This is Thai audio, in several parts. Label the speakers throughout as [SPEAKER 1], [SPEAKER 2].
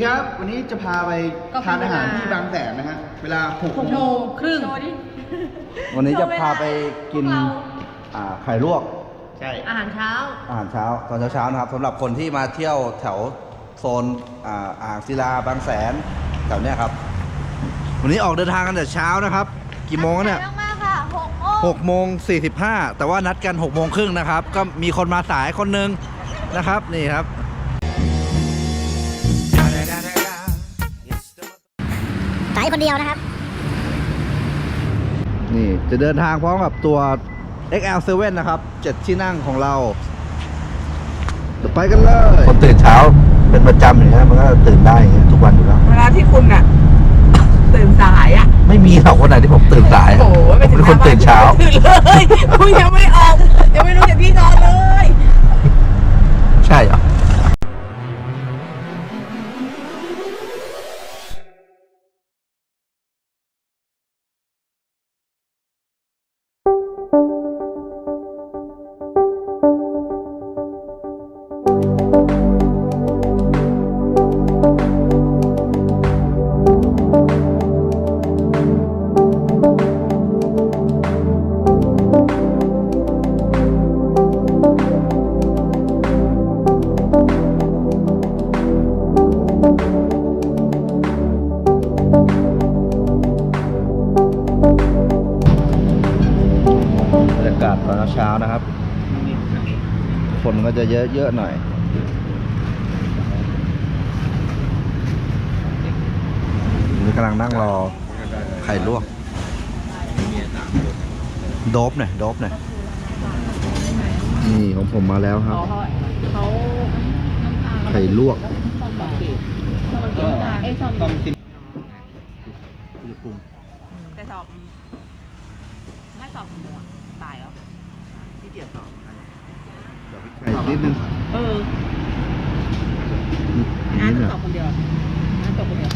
[SPEAKER 1] ดีครับ วันนี้จะพาไปทานอาหารที่บางแสนนะฮะ เวลา6
[SPEAKER 2] หกโมงครึ่ง
[SPEAKER 3] วันนี้จะพาไปกินอ่าไข่ลวก
[SPEAKER 1] ใช่
[SPEAKER 2] อาหารเช้า
[SPEAKER 3] อาหารเช้า ตอนเช้าๆนะครับสำหรับคนที่มาเที่ยวแถวโซนอ่าอ่างศิลาบางแสนแถวเนี้ยครับ วันนี้ออกเดินทางกันแต่เช้านะครับ กี่โมงแล้วเนี่ย
[SPEAKER 4] มากๆค่ะหกโมง
[SPEAKER 3] หกโมงสี่สิบห้าแต่ว่านัดกันหกโมงครึ่งนะครับ ก็มีคนมาสายคนหนึงนะครับ นี่ครับ
[SPEAKER 4] เดียวนะครับ
[SPEAKER 3] นี่จะเดินทางพร้อมกับตัว XL7 นะครับเจ็ดที่นั่งของเราเดี๋ยวไปกันเลยคนตื่นเช้าเป็นประจำอย่างเงี้ยมันก็ตื่นได้อย่างเงี้ยทุกวันอยู่แล้ว
[SPEAKER 2] เวลาที่คุณน่ะตื่นสายอะ
[SPEAKER 3] ไม่มีหรอกคนไหนที่ผมตื่นสาย
[SPEAKER 2] โอ้โห
[SPEAKER 3] ผม
[SPEAKER 2] ไปถึ
[SPEAKER 3] เป็น
[SPEAKER 2] ง
[SPEAKER 3] คนตื่นเช้า
[SPEAKER 2] ตื่นเลย คุณยังไม่ออกยังไม่รู้
[SPEAKER 3] คนก็จะเยอะๆหน่อยนี่กำลังนั่งรอไข่ลวกโดบหน่อยโดบหน่อยนี่ของผมมาแล้วครับ ไข่ลวก
[SPEAKER 1] ต้องกิน
[SPEAKER 2] แต่สอบไม่สอบหมวตายเหรอ
[SPEAKER 3] ไข่นิดนึง
[SPEAKER 2] เออ
[SPEAKER 3] นิ
[SPEAKER 2] อาร์
[SPEAKER 3] ด
[SPEAKER 2] ต
[SPEAKER 3] นึง
[SPEAKER 2] สอบคนเดียวอาร์ตสอบคนเดียว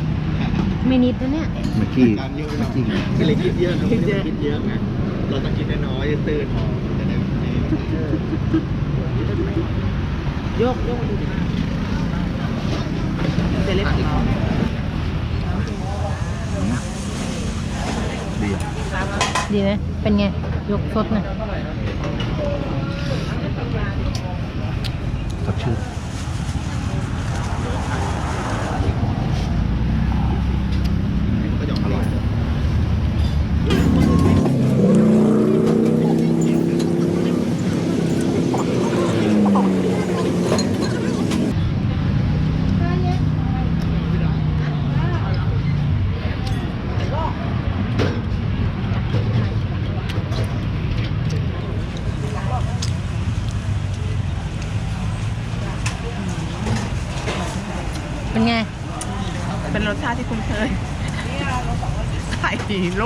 [SPEAKER 4] ไม่นิดนะเนี่ย
[SPEAKER 3] เมื่อกี้
[SPEAKER 1] การเยอะ
[SPEAKER 3] เมื่อกี้
[SPEAKER 1] ก็เลยคิดเยอะครับไม่ได้คิดเยอะไงเราต้องกินน้อยๆตื่นพอจะได้ไม่
[SPEAKER 2] โยกโยกมาดูดิเซเล็บของเรา
[SPEAKER 3] ดีอะ
[SPEAKER 4] ดีไหมเป็นไง ยกสดนะ
[SPEAKER 3] สดชื่น
[SPEAKER 1] ก็จะอร่อย
[SPEAKER 4] เป็นไง
[SPEAKER 2] เป็นรสชาติที่คุ้นเคย ไข่ล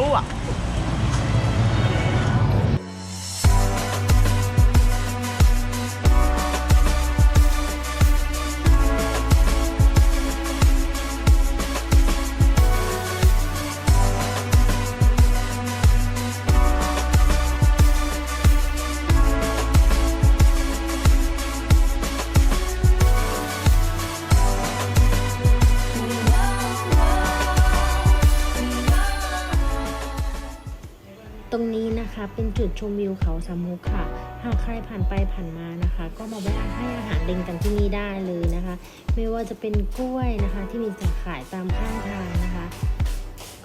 [SPEAKER 4] ชมวิวเขาสามมุกค่ะ หากใครผ่านไปผ่านมานะคะ ก็มาแวะให้อาหารลิงกันที่นี่ได้เลยนะคะ ไม่ว่าจะเป็นกล้วยนะคะ ที่มีจะขายตามข้างทางนะคะ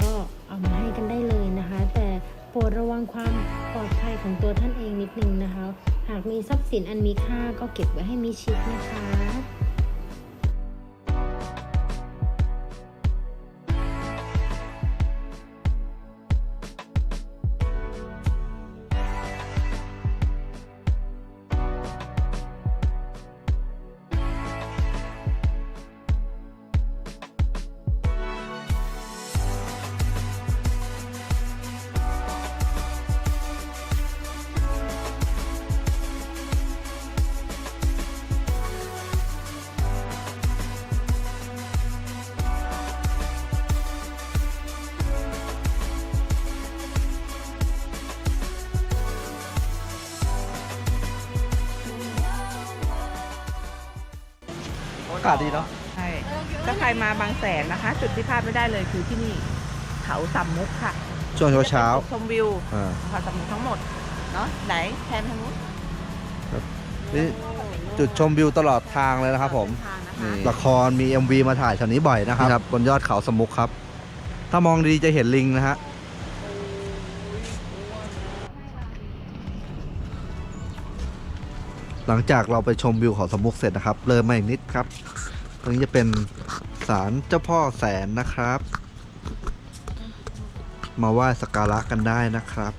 [SPEAKER 4] ก็เอามาให้กันได้เลยนะคะ แต่โปรดระวังความปลอดภัยของตัวท่านเองนิดนึงนะคะ หากมีทรัพย์สินอันมีค่าก็เก็บไว้ให้มีชิดนะคะา
[SPEAKER 3] กาศดีเนาะ
[SPEAKER 2] ใช่ถ้าใครมาบางแสนนะคะ จุดที่พลาดไม่ได้เลยคือที่นี่เขาสามมุกค่ะ
[SPEAKER 3] ช่วงเช้าเช้า
[SPEAKER 2] จะป็นจุดชมวิว
[SPEAKER 3] ๆอ่า
[SPEAKER 2] เขาสามมุกทั้งหมดเนาะไหนแทนทางนู้น
[SPEAKER 3] นี่จุดชมวิวตลอดทางเลยนะครับ ผม
[SPEAKER 2] ทางนะคะ
[SPEAKER 3] นี่ละครมี MV มาถ่ายแถวนี้บ่อยนะครับบนยอดเขาสมุกครับ ถ้ามองดีจะเห็นลิงนะฮะ หลังจากเราไปชมวิวเขาสมุกเสร็จนะครับ เลยมาอีกนิดครับ ตรงนี้จะเป็นศาลเจ้าพ่อแสนนะครับ มาไหว้สักการะกันได้นะครับ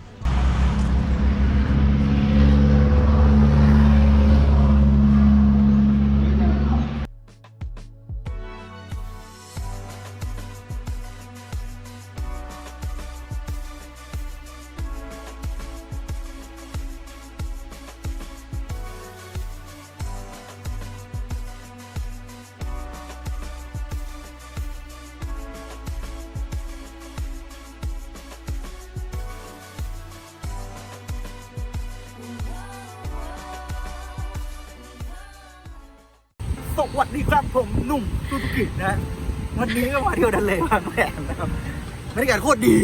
[SPEAKER 1] สวัสดีครับผมหนุ่มสุสุกินะ วันนี้ก็มาเที่ยวทะเลบางแสนนะครับบรรยากาศโคตรดี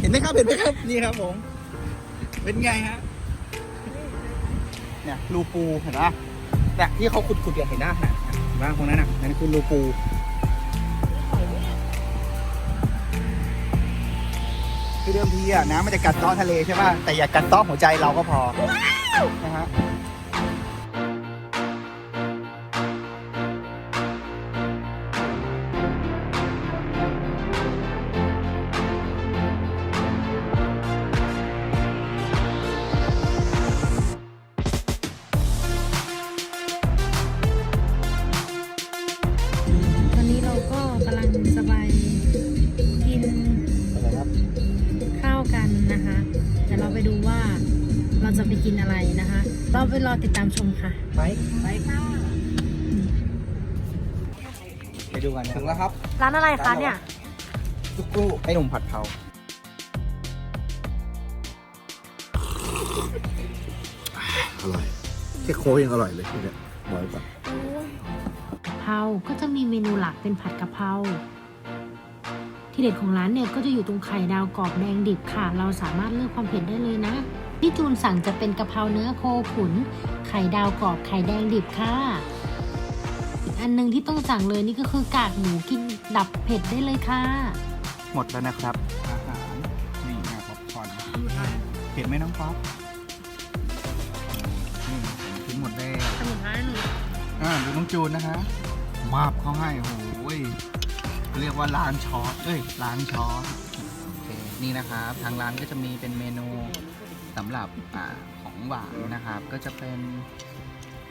[SPEAKER 1] เห็นไหมครับเห็นไหมครับนี่ครับผม เป็นไงฮะเนี่ยรูปูเห็นปะแต่ที่เขาขุดๆอย่างเห็นหน้าเห็นปะตรงนั้นน่ะนั่นคือรูปู คือเดิมทีอะน้ำมันจะกัดเซ้อทะเลใช่ป่ะแต่อย่ากัดเซ้อหัวใจเราก็พอนะฮะ
[SPEAKER 4] เราจะไปกินอะไรนะคะเราไปรอติดตามชมค่ะ
[SPEAKER 1] ไป
[SPEAKER 2] ไปค่ะ
[SPEAKER 1] ไปดูกันถึงแล้วครับ
[SPEAKER 4] ร้านอะไรคะเนี่ย
[SPEAKER 1] จุกรูไอ้หนุ่มผัดเผา
[SPEAKER 3] อร่อยแค่โค้ยังอร่อยเลยทีเนี้ยบอกไว้ก่อน
[SPEAKER 4] กะเพราก็จะมีเมนูหลักเป็นผัดกะเพราที่เด็ดของร้านเนี่ยก็จะอยู่ตรงไข่ดาวกรอบแดงดิบค่ะ เราสามารถเลือกความเผ็ดได้เลยนะ ที่จูนสั่งจะเป็นกะเพราเนื้อโคขุน ไข่ดาวกรอบไข่แดงดิบค่ะ อีกอันหนึงที่ต้องสั่งเลยนี่ก็คือกากหมูกินดับเผ็ดได้เลยค่ะ
[SPEAKER 1] หมดแล้วนะครับ อาหารนี่แม่ป๊อปคอร์นเห็นไหมน้องป๊อปนี่กินหมดแล้ว
[SPEAKER 4] สมุนไพรหนู
[SPEAKER 1] อ่าดูน้องจูนนะฮะมาบเขาให้โอ้โหยเรียกว่าร้านช้อนเอ้ยร้านช้อนโอเคนี่นะครับ ทางร้านก็จะมีเป็นเมนู สำหรับอ่าของหวานนะครับ ก็จะเป็น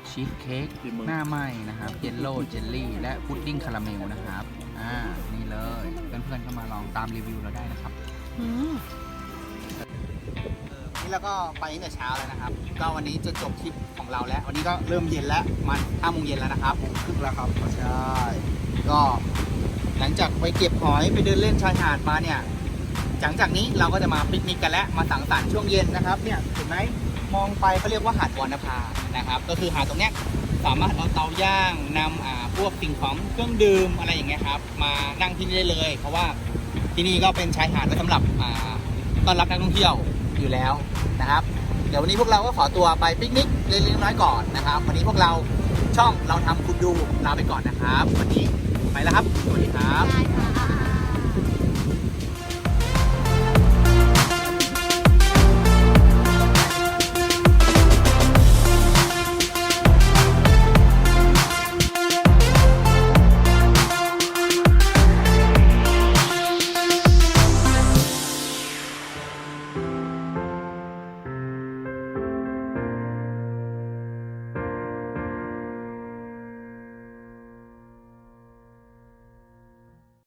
[SPEAKER 1] ชีสเค้กหน้าไหม้นะครับเยลโล่เจลลี่ และพุดดิ้งคาราเมลนะครับ อ่า นี่เลย เพื่อนๆก็มาลองตามรีวิวเราได้นะครับ
[SPEAKER 4] อืม
[SPEAKER 1] นี่แล้วก็ไปตั้งแต่เช้าแล้วนะครับ ก็วันนี้จะจบทริปของเราแล้ว วันนี้ก็เริ่มเย็นแล้วมันห้าโมงเย็นแล้วนะครับครึ่งแล้วครับ ใช่ ก็หลังจากไปเก็บหอยไปเดินเล่นชายหาดมาเนี่ย หลังจากนี้เราก็จะมาปิกนิกกันแล้วมาสังสรรค์ช่วงเย็นนะครับเนี่ยเห็นไหมมองไปเขาเรียกว่าหาดวรรณภานะครับ ก็คือหาดตรงเนี้ยสามารถเอาเตาย่างนำอ่าพวกสิ่งของเครื่องดื่มอะไรอย่างเงี้ยครับ มานั่งที่นี่ได้เลย เพราะว่าที่นี่ก็เป็นชายหาดไว้สำหรับอ่าต้อนรับนักท่องเที่ยวอยู่แล้วนะครับ เดี๋ยววันนี้พวกเราก็ขอตัวไปปิกนิกเล็กๆน้อยๆก่อนนะครับ วันนี้พวกเราช่องเราทำคุณดูลาไปก่อนนะครับ วันนี้ไปแล้วครับสวัสดีครับ
[SPEAKER 4] ได้ค่ะ